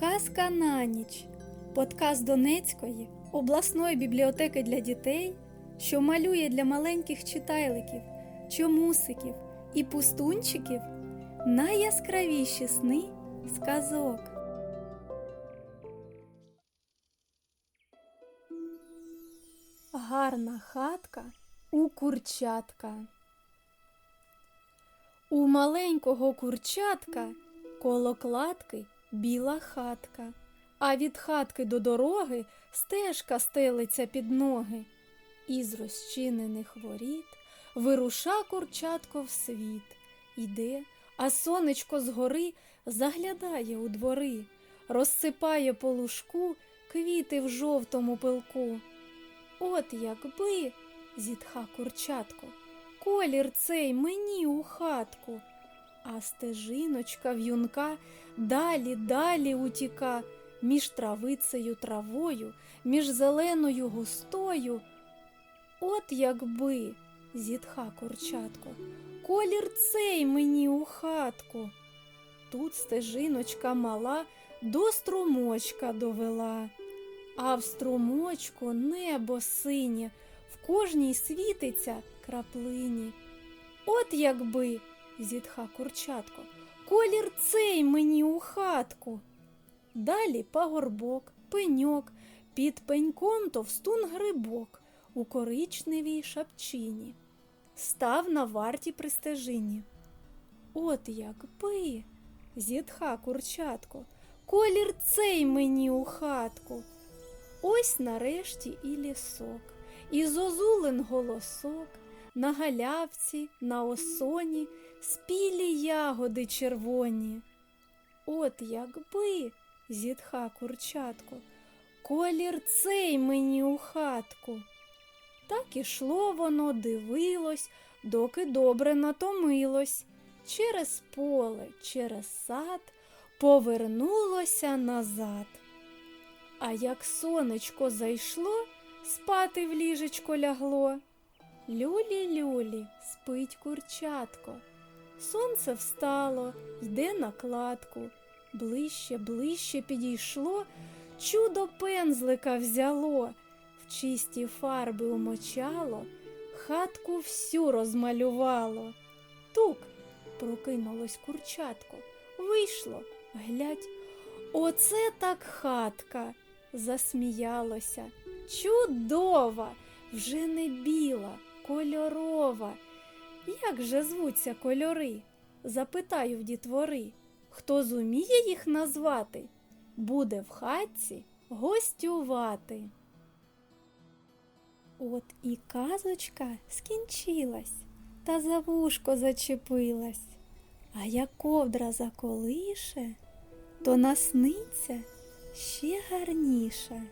Казка на ніч. Подкаст Донецької обласної бібліотеки для дітей, що малює для маленьких читайликів, чомусиків і пустунчиків найяскравіші сни сказок. Гарна хатка у курчатка. У маленького курчатка коло кладки біла хатка, а від хатки до дороги стежка стелиться під ноги. Із розчинених воріт вируша курчатко в світ. Йде, а сонечко згори заглядає у двори, розсипає по лужку квіти в жовтому пилку. От якби, зітха курчатко, колір цей мені у хатку, а стежиночка в'юнка далі, далі утіка, між травицею травою, між зеленою густою. От якби, зітха курчатко, колір цей мені у хатку. Тут стежиночка мала до струмочка довела, а в струмочку небо синє, в кожній світиться краплині. От якби, зітха курчатко, колір цей мені у хатку. Далі пагорбок, пеньок, під пеньком товстун грибок у коричневій шапчині. Став на варті при стежині. От якби, зітха курчатко, колір цей мені у хатку. Ось нарешті і лісок, і зозулин голосок, на галявці, на осоні спілі ягоди червоні. От якби, зітха курчатко, колір цей мені у хатку. Так ішло воно, дивилось, доки добре натомилось. Через поле, через сад повернулося назад. А як сонечко зайшло, спати в ліжечко лягло. Люлі-люлі, спить курчатко. Сонце встало, йде на кладку. Ближче, ближче підійшло, чудо пензлика взяло, в чисті фарби умочало, хатку всю розмалювало. Тук прокинулось курчатко, вийшло, глядь, оце так хатка. Засміялося. Чудова, вже не біла, кольорова. Як же звуться кольори? Запитаю в дітвори. Хто зуміє їх назвати, буде в хатці гостювати. От і казочка скінчилась, та за вушко зачепилась. А як ковдра заколише, то насниться ще гарніше.